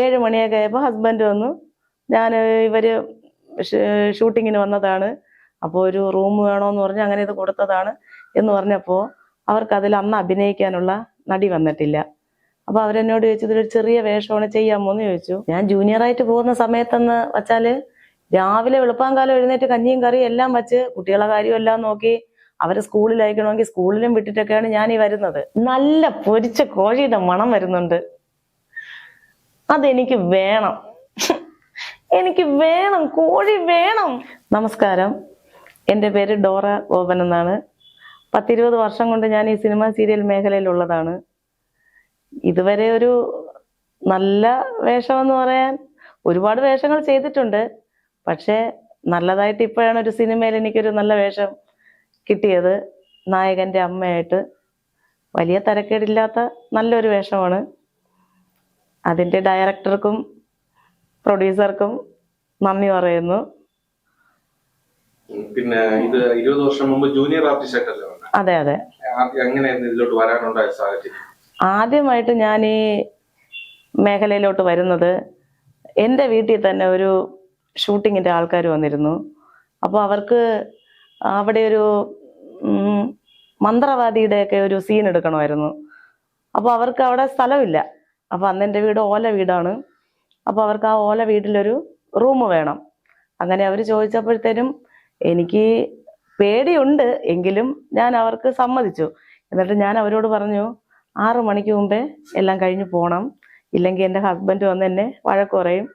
ഏഴ് മണിയൊക്കെ ആയപ്പോൾ ഹസ്ബൻഡ് വന്നു. ഞാൻ ഇവർ ഷൂട്ടിങ്ങിന് വന്നതാണ്. അപ്പോൾ ഒരു റൂം വേണമെന്ന് പറഞ്ഞ് അങ്ങനെ ഇത് കൊടുത്തതാണ് എന്ന് പറഞ്ഞപ്പോൾ അവർക്കതിൽ അന്ന് അഭിനയിക്കാനുള്ള നടി വന്നിട്ടില്ല. അപ്പോൾ അവരെന്നോട് ചോദിച്ചു ഇതൊരു ചെറിയ വേഷമാണ് ചെയ്യാമോ എന്ന് ചോദിച്ചു. ഞാൻ ജൂനിയറായിട്ട് പോകുന്ന സമയത്തെന്ന് വച്ചാൽ രാവിലെ വെളുപ്പാങ്കാലം എഴുന്നേറ്റ് കഞ്ഞിയും കറിയും എല്ലാം വെച്ച് കുട്ടികളെ കാര്യം എല്ലാം നോക്കി അവരെ സ്കൂളിൽ അയക്കണമെങ്കിൽ സ്കൂളിലും വിട്ടിട്ടൊക്കെയാണ് ഞാൻ ഈ വരുന്നത്. നല്ല പൊരിച്ച കോഴിയുടെ മണം വരുന്നുണ്ട്. അതെനിക്ക് വേണം. എനിക്ക് വേണം കോഴി വേണം. നമസ്കാരം. എന്റെ പേര് ഡോറ ഗോപൻ എന്നാണ്. പത്തിരുപത് വർഷം കൊണ്ട് ഞാൻ ഈ സിനിമ സീരിയൽ മേഖലയിലുള്ളതാണ്. ഇതുവരെ ഒരു നല്ല വേഷമെന്ന് പറയാൻ ഒരുപാട് വേഷങ്ങൾ ചെയ്തിട്ടുണ്ട്. പക്ഷേ നല്ലതായിട്ട് ഇപ്പോഴാണ് ഒരു സിനിമയിൽ എനിക്കൊരു നല്ല വേഷം കിട്ടിയത്. നായകന്റെ അമ്മയായിട്ട്. വലിയ തരക്കേടില്ലാത്ത നല്ലൊരു വേഷമാണ്. അതിന്റെ ഡയറക്ടർക്കും പ്രൊഡ്യൂസർക്കും നന്ദി പറയുന്നു. പിന്നെ ഇത് ഇരുപത് വർഷം മുമ്പ് ജൂനിയർ ആർട്ടിസ്റ്റ് ആയിട്ടല്ലേ അതെ അതെ. എങ്ങനെയായിരുന്നു ഇതിലോട്ട് വരാനുണ്ടായ സാഹചര്യം? ആദ്യമായിട്ട് ഞാൻ ഈ മേഖലയിലോട്ട് വരുന്നത് എന്റെ വീട്ടിൽ തന്നെ ഒരു ഷൂട്ടിങ്ങിന്റെ ആൾക്കാർ വന്നിരുന്നു. അപ്പോൾ അവർക്ക് അവിടെ ഒരു മന്ത്രവാദിയുടെയൊക്കെ ഒരു സീൻ എടുക്കണമായിരുന്നു. അപ്പോൾ അവർക്ക് അവിടെ സ്ഥലമില്ല. അപ്പോൾ അന്ന് എന്റെ വീട് ഓല വീടാണ്. അപ്പോൾ അവർക്ക് ആ ഓല വീട്ടിലൊരു റൂം വേണം. അങ്ങനെ അവർ ചോദിച്ചപ്പോഴത്തേനും എനിക്ക് പേടിയുണ്ട്. എങ്കിലും ഞാൻ അവർക്ക് സമ്മതിച്ചു. എന്നിട്ട് ഞാൻ അവരോട് പറഞ്ഞു ആറു മണിക്ക് മുമ്പേ എല്ലാം കഴിഞ്ഞ് പോകണം ഇല്ലെങ്കിൽ എന്റെ ഹസ്ബൻഡ് വന്ന് എന്നെ വഴക്ക് പറയും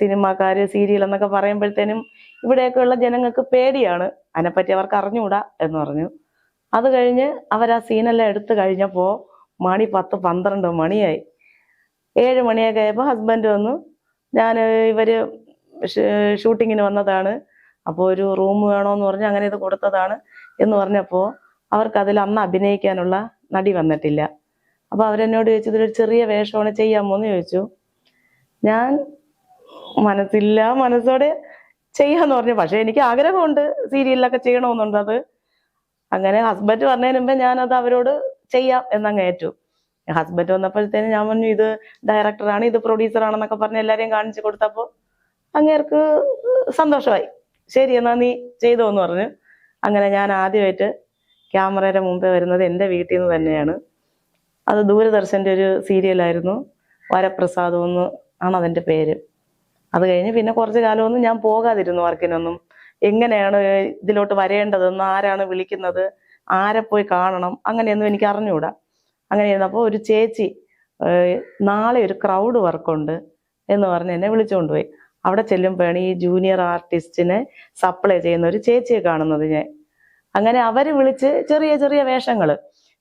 സിനിമാക്കാർ സീരിയൽ എന്നൊക്കെ പറയുമ്പോഴത്തേനും ഇവിടെയൊക്കെയുള്ള ജനങ്ങൾക്ക് പേടിയാണ്. അതിനെപ്പറ്റി അവർക്ക് അറിഞ്ഞുകൂടാ എന്ന് പറഞ്ഞു. അത് കഴിഞ്ഞ് അവർ ആ സീനെല്ലാം എടുത്തു കഴിഞ്ഞപ്പോൾ മണി പത്ത് പന്ത്രണ്ട് മണിയായി. ഏഴ് മണിയൊക്കെ ആയപ്പോൾ ഹസ്ബൻഡ് വന്നു ഞാൻ ഇവർ ഷൂട്ടിങ്ങിന് വന്നതാണ്. അപ്പോൾ ഒരു റൂം വേണമെന്ന് പറഞ്ഞ് അങ്ങനെ ഇത് കൊടുത്തതാണ് എന്ന് പറഞ്ഞപ്പോൾ അവർക്ക് അതിൽ അന്ന് അഭിനയിക്കാനുള്ള നടി വന്നിട്ടില്ല. അപ്പോൾ അവരെന്നോട് ചോദിച്ചു ഇതൊരു ചെറിയ വേഷമാണ് ചെയ്യാമോ എന്ന് ചോദിച്ചു. ഞാൻ മനസ്സില്ല മനസ്സോടെ ചെയ്യാന്ന് പറഞ്ഞു. പക്ഷേ എനിക്ക് ആഗ്രഹമുണ്ട് സീരിയലിലൊക്കെ ചെയ്യണമെന്നുണ്ട് അത് അങ്ങനെ ഹസ്ബൻഡ് പറഞ്ഞതിന് മുമ്പേ ഞാനത് അവരോട് ചെയ്യാം എന്നങ്ങ് ഏറ്റു. ഹസ്ബൻഡ് വന്നപ്പോഴത്തേനും ഞാൻ പറഞ്ഞു ഇത് ഡയറക്ടറാണ് ഇത് പ്രൊഡ്യൂസറാണെന്നൊക്കെ പറഞ്ഞ് എല്ലാവരെയും കാണിച്ചു കൊടുത്തപ്പോൾ അങ്ങേർക്ക് സന്തോഷമായി. ശരി എന്നാ നീ ചെയ്തോ എന്ന് പറഞ്ഞു. അങ്ങനെ ഞാൻ ആദ്യമായിട്ട് ക്യാമറയുടെ മുമ്പേ വരുന്നത് എന്റെ വീട്ടിൽ നിന്ന് തന്നെയാണ്. അത് ദൂരദർശന്റെ ഒരു സീരിയലായിരുന്നു. വരപ്രസാദം എന്ന് ആണ് അതിന്റെ പേര്. അത് കഴിഞ്ഞ് പിന്നെ കുറച്ച് കാലമൊന്നും ഞാൻ പോകാതിരുന്നു വർക്കിനൊന്നും. എങ്ങനെയാണ് ഇതിലോട്ട് വരേണ്ടതെന്ന് ആരാണ് വിളിക്കുന്നത് ആരെ പോയി കാണണം? അങ്ങനെയൊന്നും എനിക്ക് അറിഞ്ഞുകൂടാ. അങ്ങനെ ഇരുന്നപ്പോൾ ഒരു ചേച്ചി നാളെ ഒരു ക്രൗഡ് വർക്കുണ്ട് എന്ന് പറഞ്ഞ് എന്നെ വിളിച്ചുകൊണ്ടുപോയി അവിടെ ചെല്ലുമ്പോഴാണ് ഈ ജൂനിയർ ആർട്ടിസ്റ്റിനെ സപ്ലൈ ചെയ്യുന്ന ഒരു ചേച്ചിയെ കാണുന്നത് ഞാൻ. അങ്ങനെ അവർ വിളിച്ച് ചെറിയ ചെറിയ വേഷങ്ങൾ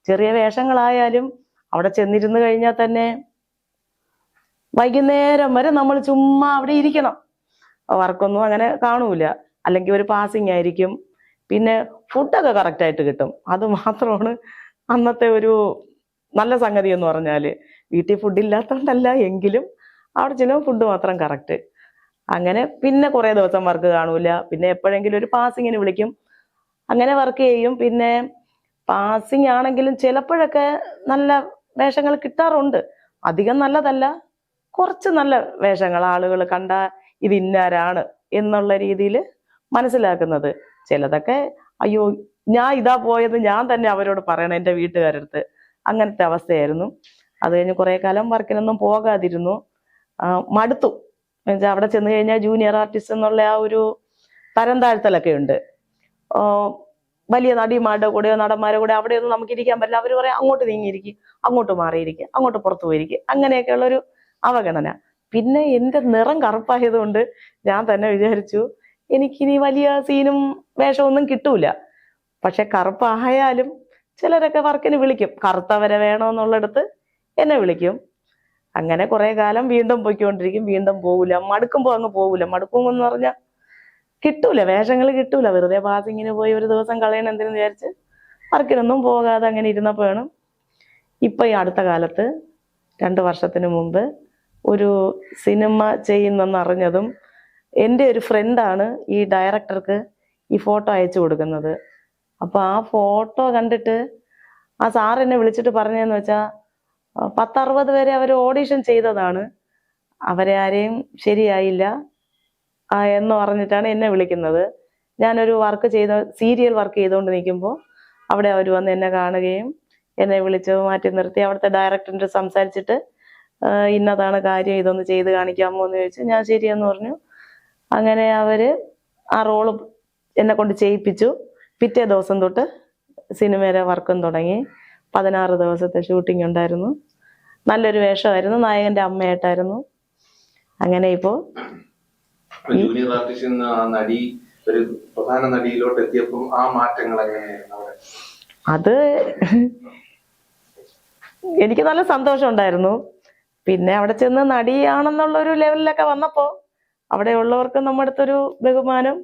ചെറിയ വേഷങ്ങളായാലും അവിടെ ചെന്നിരുന്ന് കഴിഞ്ഞാൽ തന്നെ വൈകുന്നേരം വരെ നമ്മൾ ചുമ്മാ അവിടെ ഇരിക്കണം. വർക്കൊന്നും അങ്ങനെ കാണൂല. അല്ലെങ്കിൽ ഒരു പാസിംഗ് ആയിരിക്കും. പിന്നെ ഫുഡൊക്കെ കറക്റ്റ് ആയിട്ട് കിട്ടും. അത് മാത്രമാണ് അന്നത്തെ ഒരു നല്ല സംഗതി എന്ന് പറഞ്ഞാൽ. വീട്ടിൽ ഫുഡ് ഇല്ലാത്തതുകൊണ്ടല്ല എങ്കിലും അവിടെ ചെല്ലുമ്പോൾ ഫുഡ് മാത്രം കറക്റ്റ് അങ്ങനെ പിന്നെ കുറേ ദിവസം വർക്ക് കാണൂല. പിന്നെ എപ്പോഴെങ്കിലും ഒരു പാസിങ്ങിന് വിളിക്കും. അങ്ങനെ വർക്ക് ചെയ്യും. പിന്നെ പാസിങ് ആണെങ്കിലും ചിലപ്പോഴൊക്കെ നല്ല വേഷങ്ങൾ കിട്ടാറുണ്ട്. അധികം നല്ലതല്ല. കുറച്ച് നല്ല വേഷങ്ങൾ ആളുകൾ കണ്ട ഇത് ഇന്നാരാണ് എന്നുള്ള രീതിയിൽ മനസ്സിലാക്കുന്നത്. ചിലതൊക്കെ അയ്യോ ഞാൻ ഇതാ പോയത് ഞാൻ തന്നെ അവരോട് പറയണം എന്റെ വീട്ടുകാരടുത്ത്. അങ്ങനത്തെ അവസ്ഥയായിരുന്നു. അത് കഴിഞ്ഞ് കുറേ കാലം വർക്കിനൊന്നും പോകാതിരുന്നു. മടുത്തു. എന്നുവെച്ചാൽ അവിടെ ചെന്ന് കഴിഞ്ഞാൽ ജൂനിയർ ആർട്ടിസ്റ്റ് എന്നുള്ള ആ ഒരു തരം താഴ്ത്തലൊക്കെ ഉണ്ട് വലിയ നടിമാരുടെ കൂടെയോ നടന്മാരുടെ കൂടെ അവിടെയൊന്നും നമുക്ക് ഇരിക്കാൻ പറ്റില്ല. അവർ പറയാം അങ്ങോട്ട് നീങ്ങിയിരിക്കും. അങ്ങോട്ട് മാറിയിരിക്കും. അങ്ങോട്ട് പുറത്തു പോയിരിക്കും. അങ്ങനെയൊക്കെയുള്ള ഒരു അവഗണന. പിന്നെ എന്റെ നിറം കറുപ്പായതുകൊണ്ട് ഞാൻ തന്നെ വിചാരിച്ചു എനിക്കിനി വലിയ സീനും വേഷമൊന്നും കിട്ടൂല. പക്ഷെ കറുപ്പായാലും ചിലരൊക്കെ വർക്കിന് വിളിക്കും. കറുത്തവരെ വേണമെന്നുള്ളിടത്ത് എന്നെ വിളിക്കും. അങ്ങനെ കുറേ കാലം വീണ്ടും പോയിക്കൊണ്ടിരിക്കും. വീണ്ടും പോവില്ല മടുക്കുമ്പോൾ അങ്ങ് പോവില്ല മടുക്കും എന്ന് പറഞ്ഞാൽ കിട്ടൂല. വേഷങ്ങൾ കിട്ടൂല. വെറുതെ പാസിങ്ങിന് പോയി ഒരു ദിവസം കളയണം എന്തിനു വിചാരിച്ച് വർക്കിനൊന്നും പോകാതെ അങ്ങനെ ഇരുന്നപ്പോഴാണ് ഇപ്പം ഈ അടുത്ത കാലത്ത് രണ്ട് വർഷത്തിന് മുമ്പ് ഒരു സിനിമ ചെയ്യുന്നെന്ന് അറിഞ്ഞതും എന്റെ ഒരു ഫ്രണ്ടാണ് ഈ ഡയറക്ടർക്ക് ഈ ഫോട്ടോ അയച്ചു കൊടുക്കുന്നത്. അപ്പൊ ആ ഫോട്ടോ കണ്ടിട്ട് ആ സാർ എന്നെ വിളിച്ചിട്ട് പറഞ്ഞതെന്ന് വെച്ചാൽ പത്തറുപത് പേരെ അവർ ഓഡിഷൻ ചെയ്തതാണ്. അവരെ ആരെയും ശരിയായില്ല എന്ന് പറഞ്ഞിട്ടാണ് എന്നെ വിളിക്കുന്നത്. ഞാനൊരു വർക്ക് ചെയ്ത സീരിയൽ വർക്ക് ചെയ്തുകൊണ്ട് നിൽക്കുമ്പോൾ അവിടെ അവർ വന്ന് എന്നെ കാണുകയും എന്നെ വിളിച്ച് മാറ്റി നിർത്തി. അവിടുത്തെ ഡയറക്ടറിന്റെ സംസാരിച്ചിട്ട് ഇന്നതാണ് കാര്യം ഇതൊന്ന് ചെയ്ത് കാണിക്കാമോ എന്ന് ചോദിച്ചു ഞാൻ ശരിയെന്ന് പറഞ്ഞു. അങ്ങനെ അവർ ആ റോൾ എന്നെ കൊണ്ട് ചെയ്യിപ്പിച്ചു. പിറ്റേ ദിവസം തൊട്ട് സിനിമയിലെ വർക്കും തുടങ്ങി. പതിനാറ് ദിവസത്തെ ഷൂട്ടിംഗ് ഉണ്ടായിരുന്നു. നല്ലൊരു വേഷമായിരുന്നു. നായകന്റെ അമ്മയായിട്ടായിരുന്നു. അങ്ങനെ ഇപ്പോ ജൂനിയർ നടി ഒരു പ്രധാന നടിയിലോട്ട് എത്തിയപ്പോൾ ആ മാറ്റങ്ങൾ അത് എനിക്ക് നല്ല സന്തോഷം ഉണ്ടായിരുന്നു. പിന്നെ അവിടെ ചെന്ന് നടിയാണെന്നുള്ള ഒരു ലെവലിലൊക്കെ വന്നപ്പോ അവിടെ ഉള്ളവർക്ക് നമ്മുടെ അടുത്തൊരു ബഹുമാനം.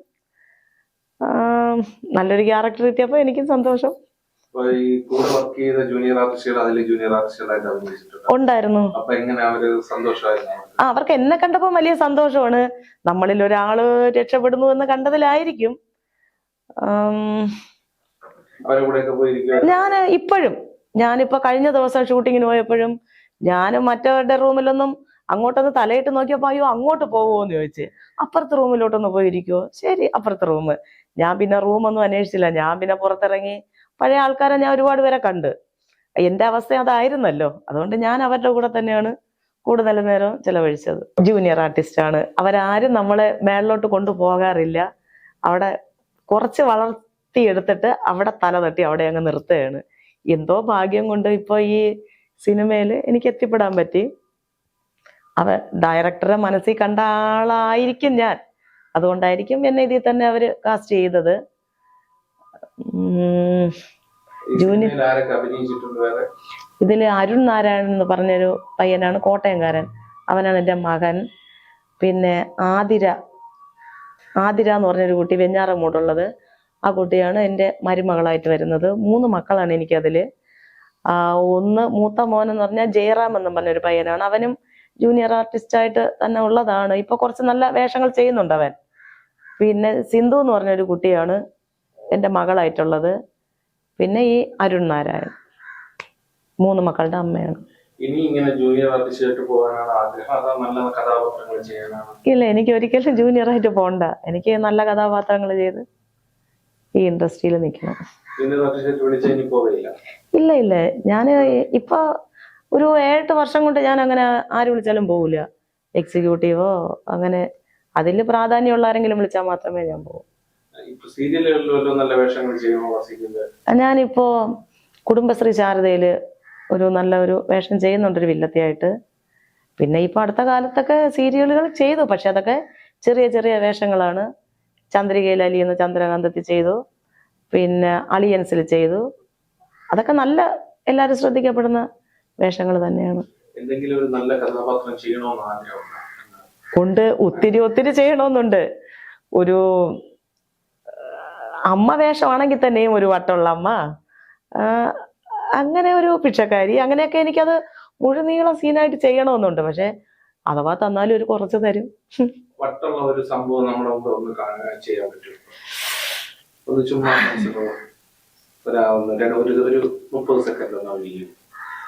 നല്ലൊരു ക്യാരക്ടർ കിട്ടിയപ്പോ എനിക്കും സന്തോഷം. ഉണ്ടായിരുന്നു. അവർക്ക്? എന്നെ കണ്ടപ്പോ വലിയ സന്തോഷമാണ്. നമ്മളിൽ ഒരാൾ രക്ഷപ്പെടുന്നു എന്ന് കണ്ടതിലായിരിക്കും. ഞാൻ ഇപ്പോഴും ഞാനിപ്പോ കഴിഞ്ഞ ദിവസം ഷൂട്ടിങ്ങിന് പോയപ്പോഴും ഞാനും മറ്റവരുടെ റൂമിലൊന്നും അങ്ങോട്ടൊന്ന് തലയിട്ട് നോക്കിയപ്പോ അയ്യോ അങ്ങോട്ട് പോകുമോ എന്ന് ചോദിച്ച്. അപ്പുറത്തെ റൂമിലോട്ടൊന്ന് പോയിരിക്കുവോ? ശരി അപ്പുറത്തെ റൂം. ഞാൻ പിന്നെ റൂമൊന്നും അന്വേഷിച്ചില്ല. ഞാൻ പിന്നെ പുറത്തിറങ്ങി പഴയ ആൾക്കാരെ ഞാൻ ഒരുപാട് പേരെ കണ്ട്. എന്റെ അവസ്ഥ അതായിരുന്നല്ലോ. അതുകൊണ്ട് ഞാൻ അവരുടെ കൂടെ തന്നെയാണ് കൂടുതൽ നേരം ചെലവഴിച്ചത്. ജൂനിയർ ആർട്ടിസ്റ്റ് ആണ്. അവരാരും നമ്മളെ മേളിലോട്ട് കൊണ്ടുപോകാറില്ല. അവിടെ കുറച്ച് വളർത്തിയെടുത്തിട്ട് അവിടെ തല തട്ടി അവിടെ അങ്ങ് നിർത്തുകയാണ്. എന്തോ ഭാഗ്യം കൊണ്ട് ഇപ്പൊ ഈ സിനിമയിൽ എനിക്ക് എത്തിപ്പെടാൻ പറ്റി. അവ ഡയറക്ടറെ മനസ്സിൽ കണ്ട ആളായിരിക്കും ഞാൻ. അതുകൊണ്ടായിരിക്കും എന്നെ ഇതിൽ തന്നെ അവർ കാസ്റ്റ് ചെയ്തത്. ജൂനിയർ- ഇതിൽ അരുൺ നാരായണൻ എന്ന് പറഞ്ഞൊരു പയ്യനാണ് കോട്ടയംകാരൻ. അവനാണ് എന്റെ മകൻ. പിന്നെ ആതിര ആതിര എന്ന് പറഞ്ഞൊരു കുട്ടി വെഞ്ഞാറമൂടുള്ളത് ആ കുട്ടിയാണ് എന്റെ മരുമകളായിട്ട് വരുന്നത്. മൂന്ന് മക്കളാണ് എനിക്കതിൽ. ആ, ഒന്ന് മൂത്ത മോൻ എന്ന് പറഞ്ഞാൽ ജയറാം എന്ന് പറഞ്ഞൊരു പയ്യനാണ്. അവനും ജൂനിയർ ആർട്ടിസ്റ്റ് ആയിട്ട് തന്നെ ഉള്ളതാണ്. ഇപ്പൊ കുറച്ച് നല്ല വേഷങ്ങൾ ചെയ്യുന്നുണ്ട് അവൻ. പിന്നെ സിന്ധു എന്ന് പറഞ്ഞൊരു കുട്ടിയാണ് എന്റെ മകളായിട്ടുള്ളത്. പിന്നെ ഈ അരുൺ നാരായൺ. മൂന്ന് മക്കളുടെ അമ്മയാണ്. ഇനി ഇങ്ങനെ ജൂനിയർ ആർട്ടിസ്റ്റായിട്ട് പോകാനാണ് ആഗ്രഹം അതാ നല്ല കഥാപാത്രങ്ങൾ ചെയ്യാനാണ്? ഇല്ല എനിക്ക് ഒരിക്കലും ജൂനിയർ ആയിട്ട് പോകണ്ട എനിക്ക് നല്ല കഥാപാത്രങ്ങൾ ചെയ്ത് ഈ ഇൻഡസ്ട്രിയിൽ നിൽക്കണം. ഇല്ല ഇല്ല. ഞാൻ ഇപ്പൊ ഒരു ഏഴെട്ട് വർഷം കൊണ്ട് ഞാൻ അങ്ങനെ ആര് വിളിച്ചാലും പോകില്ല എക്സിക്യൂട്ടീവോ അങ്ങനെ അതിൽ പ്രാധാന്യമുള്ള ആരെങ്കിലും വിളിച്ചാൽ മാത്രമേ ഞാൻ പോകും ഞാനിപ്പോ കുടുംബശ്രീ ശാരദയിൽ ഒരു നല്ല ഒരു വേഷം ചെയ്യുന്നുണ്ട് ഒരു വില്ലത്തിയായിട്ട്. പിന്നെ ഇപ്പൊ അടുത്ത കാലത്തൊക്കെ സീരിയലുകൾ ചെയ്തു. പക്ഷെ അതൊക്കെ ചെറിയ ചെറിയ വേഷങ്ങളാണ്. ചന്ദ്രികയിൽ അലിയെന്ന് ചന്ദ്രകാന്തത്തിൽ ചെയ്തു. പിന്നെ അളിയൻസിൽ ചെയ്തു. അതൊക്കെ നല്ല എല്ലാവരും ശ്രദ്ധിക്കപ്പെടുന്ന വേഷങ്ങൾ തന്നെയാണ്. എന്തെങ്കിലും ഒരു നല്ല കഥാപാത്രം ചെയ്യണമെന്ന് ആഗ്രഹമുണ്ട് ഉണ്ട്? ഒത്തിരി ഒത്തിരി ചെയ്യണമെന്നുണ്ട് ഒരു അമ്മ വേഷമാണെങ്കിൽ തന്നെയും ഒരു വട്ടമുള്ള അമ്മ. അങ്ങനെ ഒരു പിക്ഷക്കാരി അങ്ങനെയൊക്കെ എനിക്കത് മുഴുനീളം സീനായിട്ട് ചെയ്യണമെന്നുണ്ട് പക്ഷെ അഥവാ തന്നാലും ഒരു കുറച്ച് തരും. വട്ടുള്ള ഒരു സംഭവം നമ്മുടെ മുമ്പ് ഒന്ന് കാണാൻ ചെയ്യാൻ പറ്റും ഒന്ന് ചുമ്മാ ഒരാ- മുപ്പത് സെക്കൻഡ് ഒന്ന്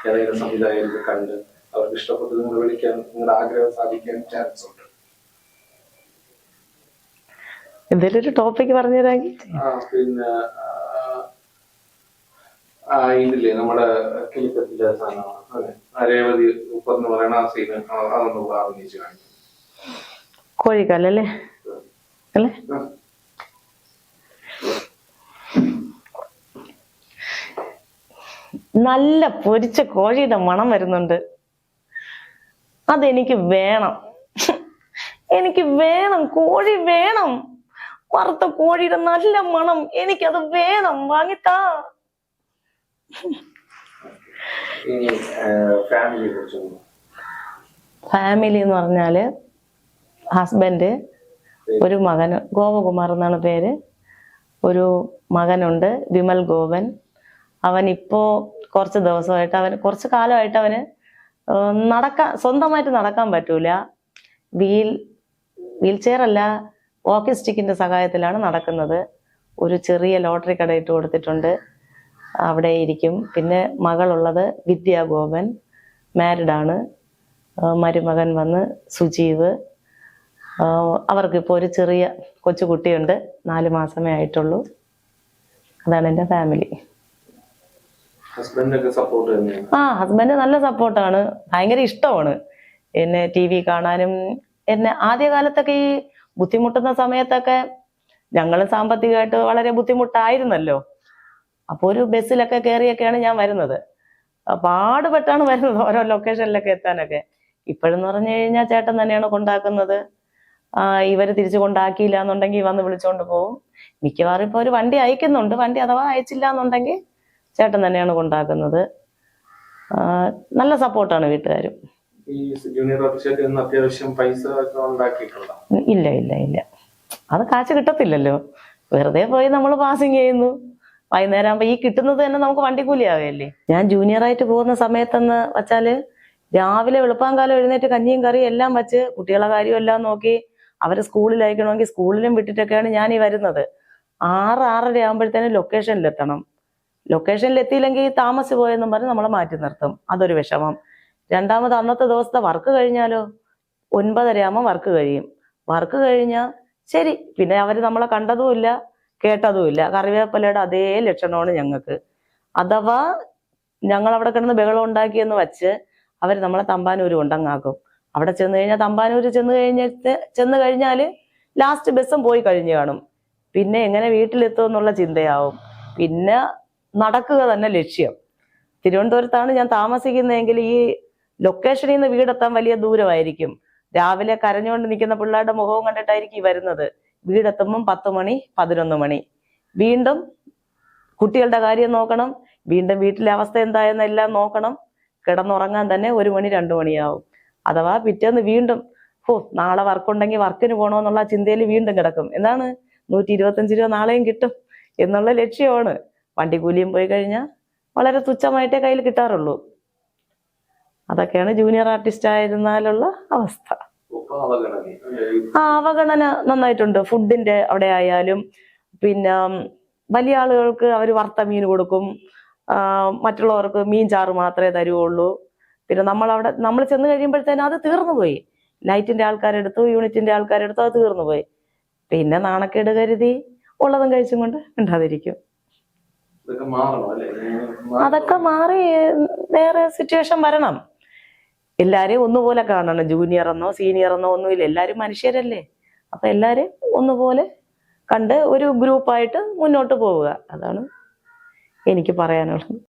ഏതെങ്കിലും സംവിധായകർക്ക് കണ്ട് അവർക്ക് ഇഷ്ടപ്പെട്ടത് നിങ്ങൾ വിളിക്കാൻ നിങ്ങളുടെ ആഗ്രഹം സാധിക്കാൻ ചാൻസ് ഉണ്ട്. എന്തെങ്കിലും ഒരു ടോപ്പിക് പറഞ്ഞു തരാമെങ്കിൽ പിന്നെ ആ, ഇതില്ലേ നമ്മുടെ കിളിപ്പത്തിലെ സാധനമാണ് രേവതി ഉപ്പ് എന്ന് പറയുന്ന ആ സീന് അതൊന്ന് അഭിനയിച്ചു കാണിക്കും. കോഴിക്കാലല്ലേ? അല്ലേ? നല്ല പൊരിച്ച കോഴിയുടെ മണം വരുന്നുണ്ട്. അതെനിക്ക് വേണം. എനിക്ക് വേണം. കോഴി വേണം. വറുത്ത കോഴിയുടെ നല്ല മണം. എനിക്കത് വേണം. വാങ്ങിത്താ. ഫാമിലി എന്ന് പറഞ്ഞാൽ ഹസ്ബൻഡ് ഒരു മകൻ ഗോപകുമാർ എന്നാണ് പേര്. ഒരു മകനുണ്ട് വിമൽ ഗോപൻ. അവൻ ഇപ്പോ കുറച്ച് ദിവസമായിട്ട് അവന് കുറച്ച് കാലമായിട്ട് അവന് നടക്കാൻ സ്വന്തമായിട്ട് നടക്കാൻ പറ്റൂല. വീൽ വീൽ ചെയർ അല്ല സഹായത്തിലാണ് നടക്കുന്നത്. ഒരു ചെറിയ ലോട്ടറി കട ഇട്ട് കൊടുത്തിട്ടുണ്ട്. അവിടെ ഇരിക്കും. പിന്നെ മകളുള്ളത് വിദ്യ ഗോപൻ മാരിഡാണ് മരുമകൻ വന്ന് സുജീവ്. അവർക്കിപ്പോൾ ഒരു ചെറിയ കൊച്ചുകുട്ടിയുണ്ട്. നാല് മാസമേ ആയിട്ടുള്ളൂ. അതാണ് എന്റെ ഫാമിലി ആ ഹസ്ബൻഡ് നല്ല സപ്പോർട്ടാണ് ഭയങ്കര ഇഷ്ടമാണ്. എന്നെ ടി വി കാണാനും എന്നെ ആദ്യകാലത്തൊക്കെ ഈ ബുദ്ധിമുട്ടുന്ന സമയത്തൊക്കെ ഞങ്ങൾ സാമ്പത്തികമായിട്ട് വളരെ ബുദ്ധിമുട്ടായിരുന്നല്ലോ. അപ്പോൾ ഒരു ബസ്സിലൊക്കെ കയറിയൊക്കെയാണ് ഞാൻ വരുന്നത്. പാടുപെട്ടാണ് വരുന്നത് ഓരോ ലൊക്കേഷനിലൊക്കെ എത്താനൊക്കെ. ഇപ്പോഴെന്ന് പറഞ്ഞു കഴിഞ്ഞാൽ ചേട്ടൻ തന്നെയാണ് കൊണ്ടാക്കുന്നത്. ഇവർ തിരിച്ചു കൊണ്ടാക്കിയില്ല എന്നുണ്ടെങ്കിൽ വന്ന് വിളിച്ചോണ്ട് പോകും മിക്കവാറും ഇപ്പോൾ ഒരു വണ്ടി അയക്കുന്നുണ്ട്. വണ്ടി അഥവാ അയച്ചില്ല എന്നുണ്ടെങ്കിൽ ചേട്ടൻ തന്നെയാണ് കൊണ്ടാക്കുന്നത്. നല്ല സപ്പോർട്ടാണ് വീട്ടുകാരും. ഇല്ല ഇല്ല ഇല്ല. അത് കാശ് കിട്ടത്തില്ലല്ലോ. വെറുതെ പോയി നമ്മൾ പാസിങ് ചെയ്യുന്നു. വൈകുന്നേരം ആകുമ്പോൾ ഈ കിട്ടുന്നത് തന്നെ നമുക്ക് വണ്ടിക്കൂലി ആവുകയല്ലേ ഞാൻ ജൂനിയറായിട്ട് പോകുന്ന സമയത്തെന്ന് വച്ചാൽ രാവിലെ വെളുപ്പാങ്കാലം എഴുന്നേറ്റ് കഞ്ഞിയും കറിയും എല്ലാം വെച്ച് കുട്ടികളെ കാര്യം എല്ലാം നോക്കി അവരെ സ്കൂളിൽ അയക്കണമെങ്കിൽ സ്കൂളിലും വിട്ടിട്ടൊക്കെയാണ് ഞാൻ ഈ വരുന്നത്. ആറ് ആറര ആകുമ്പോഴത്തേനും ലൊക്കേഷനിലെത്തണം ലൊക്കേഷനിൽ എത്തിയില്ലെങ്കിൽ താമസിച്ച് പോയെന്നും പറഞ്ഞ് നമ്മളെ മാറ്റി നിർത്തും. അതൊരു വിഷമം. രണ്ടാമത് അന്നത്തെ ദിവസത്തെ വർക്ക് കഴിഞ്ഞാലോ? ഒൻപതര ആകുമ്പോൾ വർക്ക് കഴിയും. വർക്ക് കഴിഞ്ഞാൽ ശരി. പിന്നെ അവർ നമ്മളെ കണ്ടതുമില്ല കേട്ടതുമില്ല. കറിവേപ്പിലയുടെ അതേ ലക്ഷണമാണ് ഞങ്ങൾക്ക്. അഥവാ ഞങ്ങൾ അവിടെ കിടന്ന് ബഹളം ഉണ്ടാക്കിയെന്ന് വെച്ച് അവർ നമ്മളെ തമ്പാനൂർ കൊണ്ടങ്ങാക്കും. അവിടെ ചെന്ന് കഴിഞ്ഞാൽ തമ്പാനൂർ ചെന്ന് കഴിഞ്ഞിട്ട് ചെന്ന് കഴിഞ്ഞാൽ ലാസ്റ്റ് ബസ്സും പോയി കഴിഞ്ഞു കാണും. പിന്നെ എങ്ങനെ വീട്ടിലെത്തും എന്നുള്ള ചിന്തയാവും. പിന്നെ നടക്കുക തന്നെ ലക്ഷ്യം. തിരുവനന്തപുരത്താണ് ഞാൻ താമസിക്കുന്നതെങ്കിൽ ഈ ലൊക്കേഷനിൽ നിന്ന് വീടെത്താൻ വലിയ ദൂരമായിരിക്കും. രാവിലെ കരഞ്ഞുകൊണ്ട് നിൽക്കുന്ന പിള്ളേരുടെ മുഖവും കണ്ടിട്ടായിരിക്കും ഈ വരുന്നത്. വീടെത്തുമ്പം പത്ത് മണി പതിനൊന്ന് മണി. വീണ്ടും കുട്ടികളുടെ കാര്യം നോക്കണം. വീണ്ടും വീട്ടിലെ അവസ്ഥ എന്തായെന്നെല്ലാം നോക്കണം. കിടന്നുറങ്ങാൻ തന്നെ ഒരു മണി രണ്ടു മണിയാവും. അഥവാ പിറ്റേന്ന് വീണ്ടും ഓ നാളെ വർക്കുണ്ടെങ്കിൽ വർക്കിന് പോകണമെന്നുള്ള ചിന്തയിൽ വീണ്ടും കിടക്കും. എന്താണ് നൂറ്റി ഇരുപത്തഞ്ച് രൂപ നാളെയും കിട്ടും എന്നുള്ള ലക്ഷ്യമാണ്. വണ്ടിക്കൂലിയും പോയി കഴിഞ്ഞാൽ വളരെ തുച്ഛമായിട്ടേ കയ്യിൽ കിട്ടാറുള്ളൂ. അതൊക്കെയാണ് ജൂനിയർ ആർട്ടിസ്റ്റ് ആയിരുന്നാലുള്ള അവസ്ഥ? ആ അവഗണന നന്നായിട്ടുണ്ട്. ഫുഡിന്റെ അവിടെ ആയാലും പിന്നെ വലിയ ആളുകൾക്ക് അവർ വറുത്ത മീൻ കൊടുക്കും. മറ്റുള്ളവർക്ക് മീൻ ചാറ് മാത്രമേ തരുവുള്ളൂ. പിന്നെ നമ്മൾ അവിടെ നമ്മൾ ചെന്ന് കഴിയുമ്പോഴത്തേനും അത് തീർന്നു പോയി. ലൈറ്റിന്റെ ആൾക്കാരെടുത്തു യൂണിറ്റിന്റെ ആൾക്കാരെടുത്തു അത് തീർന്നു പോയി. പിന്നെ നാണക്കേട് കരുതി ഉള്ളതും കഴിച്ചും കൊണ്ട് ഉണ്ടാതിരിക്കും അതൊക്കെ മാറി വേറെ സിറ്റുവേഷൻ വരണം. എല്ലാരെയും ഒന്നുപോലെ കാണണം. ജൂനിയർ എന്നോ സീനിയർ എന്നോ ഒന്നുമില്ല. എല്ലാരും മനുഷ്യരല്ലേ. അപ്പൊ എല്ലാരും ഒന്നുപോലെ കണ്ട് ഒരു ഗ്രൂപ്പായിട്ട് മുന്നോട്ട് പോവുക. അതാണ് എനിക്ക് പറയാനുള്ളത്.